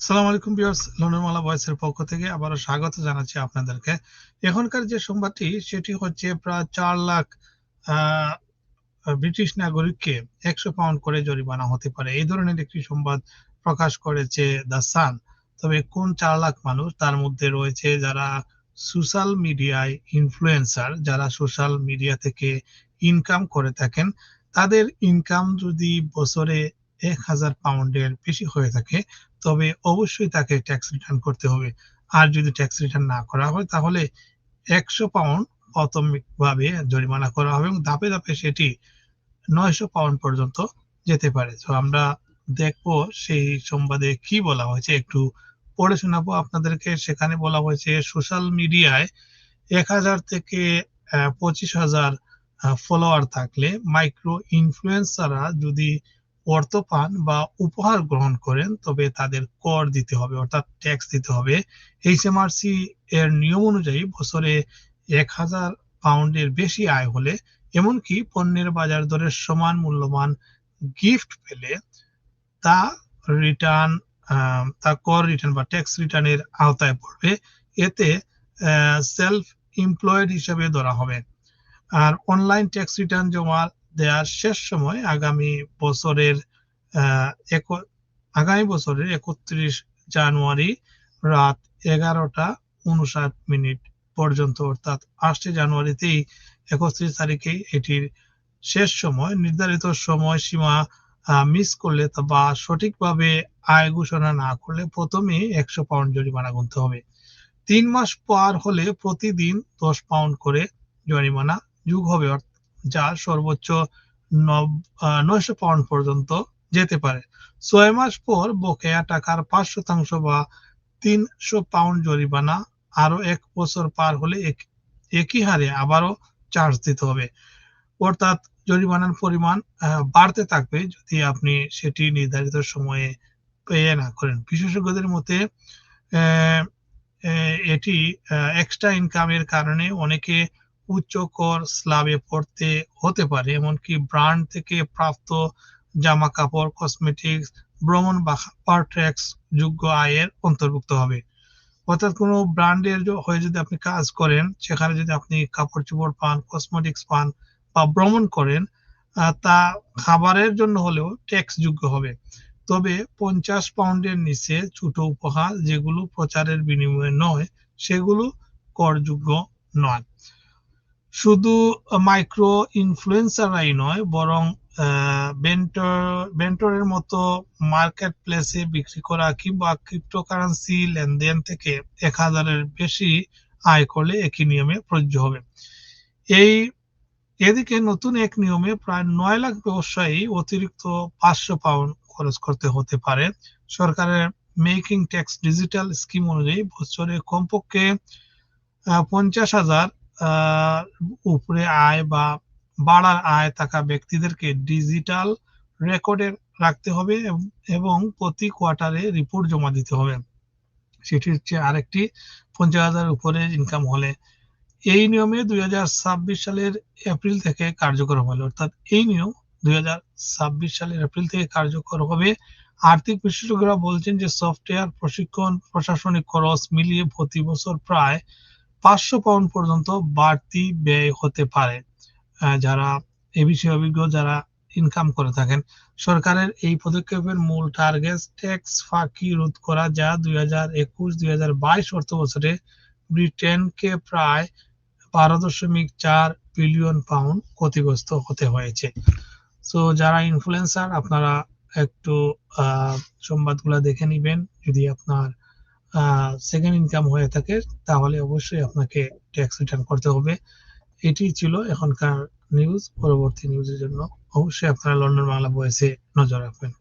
সালাম আলাইকুম ভিউয়ার্স লন্ডনমালা ভয়েসের পক্ষ থেকে আবারও স্বাগত জানাচ্ছি আপনাদেরকে। এখনকার যে সংবাদটি, সেটি হচ্ছে প্রায় চার লাখ ব্রিটিশ নাগরিককে একশো পাউন্ড করে জরিমানা হতে পারে। এই ধরনের একটি সংবাদ প্রকাশ করেছে দ্য সান। তবে কোন চার লাখ মানুষ, তার মধ্যে রয়েছে যারা সোশ্যাল মিডিয়ায় ইনফ্লুয়েন্সার, যারা সোশ্যাল মিডিয়া থেকে ইনকাম করে থাকেন, তাদের ইনকাম যদি বছরে এক হাজার পাউন্ডের বেশি হয়ে থাকে তবে অবশ্যই তাকে ট্যাক্স রিটার্ন করতে হবে। আর যদি ট্যাক্স রিটার্ন না করা হয়, তাহলে একশো পাউন্ড প্রাথমিকভাবে জরিমানা করা হবে এবং ধাপে ধাপে সেটি নয়শো পাউন্ড পর্যন্ত যেতে পারে। তো আমরা দেখব সেই সংবাদে কি বলা হয়েছে। একটু পড়ে শোনাবো আপনাদেরকে। সেখানে বলা হয়েছে সোশ্যাল মিডিয়ায় এক হাজার থেকে পঁচিশ হাজার ফলোয়ার থাকলে মাইক্রো ইনফ্লুয়েন্সাররা যদি অর্থ পান বা উপহার গ্রহণ করেন, তবে তাদের কর দিতে হবে, অর্থাৎ ট্যাক্স দিতে হবে। এইচএমআরসি এর নিয়ম অনুযায়ী বছরে এক হাজার পাউন্ডের বেশি আয় হলে, এমনকি পণ্যের বাজার দরের সমান মূল্যবান গিফট পেলে তা রিটার্ন তা কর রিটার্ন বা ট্যাক্স রিটার্নের আওতায় পড়বে। এতে সেলফ এমপ্লয়েড হিসেবে ধরা হবে। আর অনলাইন ট্যাক্স রিটার্ন জমা দেওয়ার শেষ সময় আগামী বছরের আগামী বছরের একত্রিশ জানুয়ারি রাত এগারোটা উনষাট মিনিট পর্যন্ত, অর্থাৎ আটই জানুয়ারিতেই একত্রিশ তারিখে এটির শেষ সময়। নির্ধারিত সময়সীমা মিস করলে বা সঠিকভাবে আয় ঘোষণা না করলে প্রথমে একশো পাউন্ড জরিমানা গুনতে হবে। তিন মাস পার হলে প্রতিদিন দশ পাউন্ড করে জরিমানা যোগ হবে যা সর্বোচ্চ নয়শো পাউন্ড পর্যন্ত যেতে পারে। ছয় মাস পর বকেয়া টাকার পাঁচ শতাংশ বা তিনশো পাউন্ড জরিমানা আরও এক বছর পার হলে একই হারে আবারও চার্জ দিতে হবে। অর্থাৎ জরিমানার পরিমাণ বাড়তে থাকবে যদি আপনি সেটি নির্ধারিত সময়ে পেয়ে না করেন। বিশেষজ্ঞদের মতে এটি এক্সট্রা ইনকামের কারণে অনেকে উচ্চ কর স্ল্যাবে পড়তে হতে পারে, এমনকি থেকে প্রাপ্ত জামা কাপড় কসমেটিক্স ভ্রমণ বা পার ট্যাক্স যোগ্য আয়ের অন্তর্ভুক্ত হবে। অর্থাৎ কোনো ব্র্যান্ডের হয়ে যদি আপনি কাজ করেন, সেখানে যদি আপনি কাপড় চোপড় পান কসমেটিক্স পান বা ভ্রমণ করেন তা খাবারের জন্য হলেও ট্যাক্স যোগ্য হবে। তবে পঞ্চাশ পাউন্ডের নিচে ছোট উপহার যেগুলো প্রচারের বিনিময়ে নয়, সেগুলো করযোগ্য নয়। শুধু মাইক্রো ইনফ্লুয়েন্সাররাই নয়, বরং বেন্টর বেন্টরের মতো মার্কেট প্লেসে বিক্রি করা কিংবা ক্রিপ্টোকারেন্সি লেনদেন থেকে এক হাজারের বেশি আয় করলে একই নিয়মে প্রযোজ্য হবে। এই, এদিকে নতুন এক নিয়মে প্রায় নয় লাখ ব্যবসায়ী অতিরিক্ত পাঁচশো পাউন্ড খরচ করতে হতে পারে। সরকারের মেকিং ট্যাক্স ডিজিটাল স্কিম অনুযায়ী বছরে কমপক্ষে পঞ্চাশ হাজার উপরে আয় বা বাড়ার আয় থাকা ব্যক্তিদেরকে ডিজিটাল রেকর্ডে রাখতে হবে এবং- প্রতি কোয়ার্টারে রিপোর্ট জমা দিতে হবে। সেটি হচ্ছে আরেকটি পঞ্চাশ হাজার উপরে ইনকাম হলে। এই নিয়মে দুই হাজার ছাব্বিশ সালের এপ্রিল থেকে কার্যকর হলো অর্থাৎ এই নিয়ম দুই হাজার ছাব্বিশ সালের এপ্রিল থেকে কার্যকর হবে। আর্থিক বিশেষজ্ঞরা বলছেন যে সফটওয়্যার প্রশিক্ষণ, প্রশাসনিক খরচ মিলিয়ে প্রতি বছর প্রায় পাঁচশো পাউন্ড পর্যন্ত বাড়তি ব্যয় হতে পারে। যারা এ বিষয়ে অভিজ্ঞ, যারা ইনকাম করে থাকেন, সরকারের এই পদক্ষেপের মূল টার্গেট ট্যাক্স ফাঁকি রোধ করা, যা দুই হাজার একুশ, দুই হাজার বাইশ অর্থ বছরে ব্রিটেনকে প্রায় বারো দশমিক চার বিলিয়ন পাউন্ড ক্ষতিগ্রস্ত হতে হয়েছে। সো যারা ইনফ্লুয়েন্সার আপনারা একটু সংবাদগুলো দেখে নিবেন। যদি আপনার সেকেন্ড ইনকাম হয়ে থাকে, তাহলে অবশ্যই আপনাকে ট্যাক্স রিটার্ন করতে হবে। এটি ছিল এখনকার নিউজ পরবর্তী নিউজের জন্য। অবশ্যই আপনারা লন্ডন বাংলা বয়েসে নজর রাখবেন।